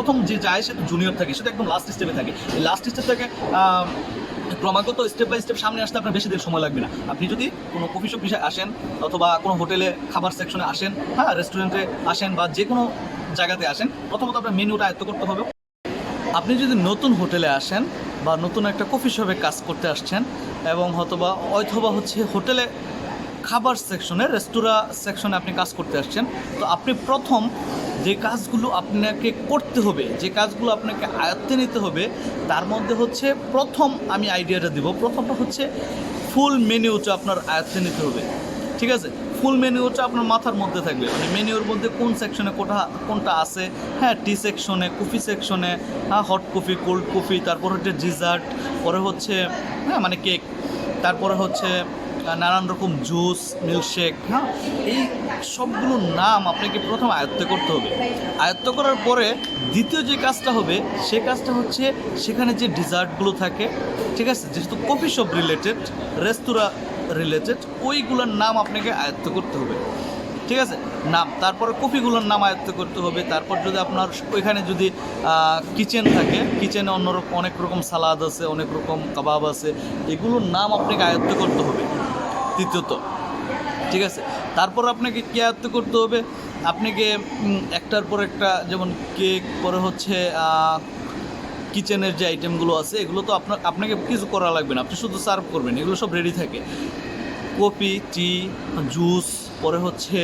প্রথম যে যায় সে তো জুনিয়র থাকে সেটা একদম লাস্ট স্টেপে থাকে। লাস্ট স্টেপ থেকে ক্রমাগত স্টেপ বাই স্টেপ সামনে আসতে আপনার বেশি দিন সময় লাগবে না। আপনি যদি কোনো কফি শপ বিষয়ে আসেন, অথবা কোনো হোটেলে খাবার সেকশনে আসেন হ্যাঁ রেস্টুরেন্টে আসেন বা যে কোনো জায়গাতে আসেন, প্রথমত আপনার মেনুটা আয়ত্ত করতে হবে। আপনি যদি নতুন হোটেলে আসেন বা নতুন একটা কফি শপে কাজ করতে আসছেন, এবং হয়তোবা, অথবা হচ্ছে হোটেলে খাবার সেকশনে রেস্তোরাঁ সেকশনে আপনি কাজ করতে আসছেন, তো আপনি প্রথম যে কাজগুলো আপনাকে করতে হবে, যে কাজগুলো আপনাকে আয়ত্তে নিতে হবে, তার মধ্যে হচ্ছে প্রথম আমি আইডিয়াটা দিব। প্রথমটা হচ্ছে ফুল মেনুটা আপনার আয়ত্তে নিতে হবে। ঠিক আছে? ফুল মেনিউটা আপনার মাথার মধ্যে থাকবে। মানে মেনুর মধ্যে কোন সেকশনে কোটা, কোনটা আছে? হ্যাঁ টি সেকশনে কফি সেকশনে হ্যাঁ হট কফি কোল্ড কফি তারপর হচ্ছে ডিজার্ট পরে হচ্ছে হ্যাঁ মানে কেক তারপরে হচ্ছে নানান রকম জুস মিল্কশেক হ্যাঁ? এই সবগুলোর নাম আপনাকে প্রথম আয়ত্ত করতে হবে। আয়ত্ত করার পরে দ্বিতীয় যে কাজটা হবে, সে কাজটা হচ্ছে সেখানে যে ডিজার্টগুলো থাকে, ঠিক আছে? যেহেতু কফি শপ রিলেটেড রেস্তোরাঁ রিলেটেড ওইগুলোর নাম আপনাকে আয়ত্ত করতে হবে। ঠিক আছে? নাম, তারপরে কফিগুলোর নাম আয়ত্ত করতে হবে। তারপর যদি আপনার ওইখানে যদি কিচেন থাকে কিচেনে অন্য রকম অনেক রকম সালাদ আছে, অনেক রকম কাবাব আছে, এগুলোর নাম আপনাকে আয়ত্ত করতে হবে। তৃতীয়ত। ঠিক আছে? তারপর আপনাকে কে আয়ত্ত করতে হবে? আপনাকে একটার পর একটা যেমন কেক, পরে হচ্ছে কিচেনের যে আইটেমগুলো আছে, এগুলো তো আপনার, আপনাকে কিছু করা লাগবে না। আপনি শুধু সার্ভ করবেন, এগুলো সব রেডি থাকে। কপি টি, জুস, পরে হচ্ছে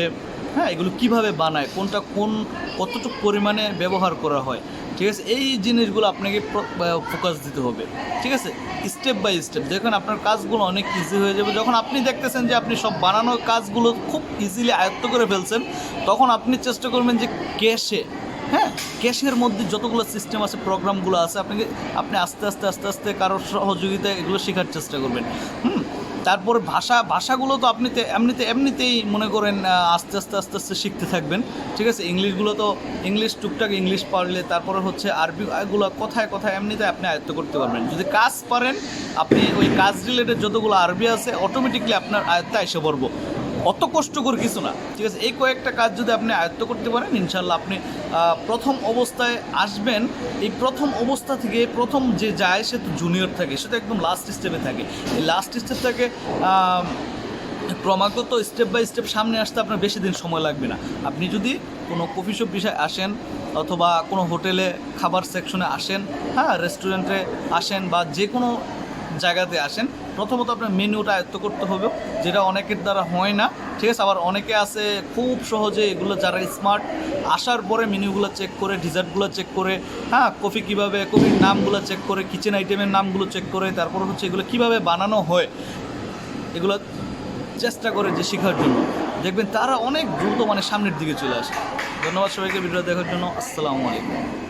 হ্যাঁ এগুলো কীভাবে বানায়, কোনটা কোন, কতটুকু পরিমাণে ব্যবহার করা হয়, ঠিক আছে? এই জিনিসগুলো আপনাকে ফোকাস দিতে হবে, ঠিক আছে? স্টেপ বাই স্টেপ দেখুন আপনার কাজগুলো অনেক ইজি হয়ে যাবে। যখন আপনি দেখতেছেন যে আপনি সব বানানোর কাজগুলো খুব ইজিলি আয়ত্ত করে ফেলছেন, তখন আপনি চেষ্টা করবেন যে ক্যাশে হ্যাঁ? ক্যাশের মধ্যে যতগুলো সিস্টেম আছে প্রোগ্রামগুলো আছে, আপনাকে, আপনি আস্তে আস্তে আস্তে আস্তে কারোর সহযোগিতায় এগুলো শেখার চেষ্টা করবেন। হুম? তারপর ভাষা, ভাষাগুলো তো আপনিতে এমনিতে, এমনিতেই মনে করেন আস্তে আস্তে আস্তে আস্তে শিখতে থাকবেন। ঠিক আছে? ইংলিশগুলো তো, ইংলিশ টুকটাক ইংলিশ পারলে তারপরে হচ্ছে আরবিগুলো কথায় কথায় এমনিতে আপনি আয়ত্ত করতে পারবেন। যদি কাজ পারেন, আপনি ওই কাজ রিলেটেড যতগুলো আরবি আছে অটোমেটিকলি আপনার আয়ত্তে এসে পড়ব। অত কষ্টকর কিছু না। ঠিক আছে, এই কয়েকটা কাজ যদি আপনি আয়ত্ত করতে পারেন ইনশাল্লাহ আপনি প্রথম অবস্থায় আসবেন। এই প্রথম অবস্থা থেকে প্রথম যে যায় সে তো জুনিয়র থাকে, সে তো একদম লাস্ট স্টেপে থাকে। এই লাস্ট স্টেপ থেকে ক্রমাগত স্টেপ বাই স্টেপ সামনে আসতে আপনার বেশি দিন সময় লাগবে না। আপনি যদি কোনো কফি শপ বিষয়ে আসেন অথবা কোনো হোটেলে খাবার সেকশনে আসেন হ্যাঁ রেস্টুরেন্টে আসেন বা যে কোনো জায়গাতে আসেন প্রথমত আপনার মেনুটা আয়ত্ত করতে হবে, যেটা অনেকের দ্বারা হয় না। ঠিক আছে, আবার অনেকে আছে খুব সহজে এগুলো যারা স্মার্ট আসার পরে মেনুগুলো চেক করে ডিজার্টগুলো চেক করে হ্যাঁ কফি কীভাবে, কফির নামগুলো চেক করে কিচেন আইটেমের নামগুলো চেক করে, তারপর হচ্ছে এগুলো কীভাবে বানানো হয়, এগুলো চেষ্টা করে যে শেখার জন্য। দেখবেন তারা অনেক দ্রুত মানে সামনের দিকে চলে আসে। ধন্যবাদ সবাইকে ভিডিও দেখার জন্য। আসসালামু আলাইকুম।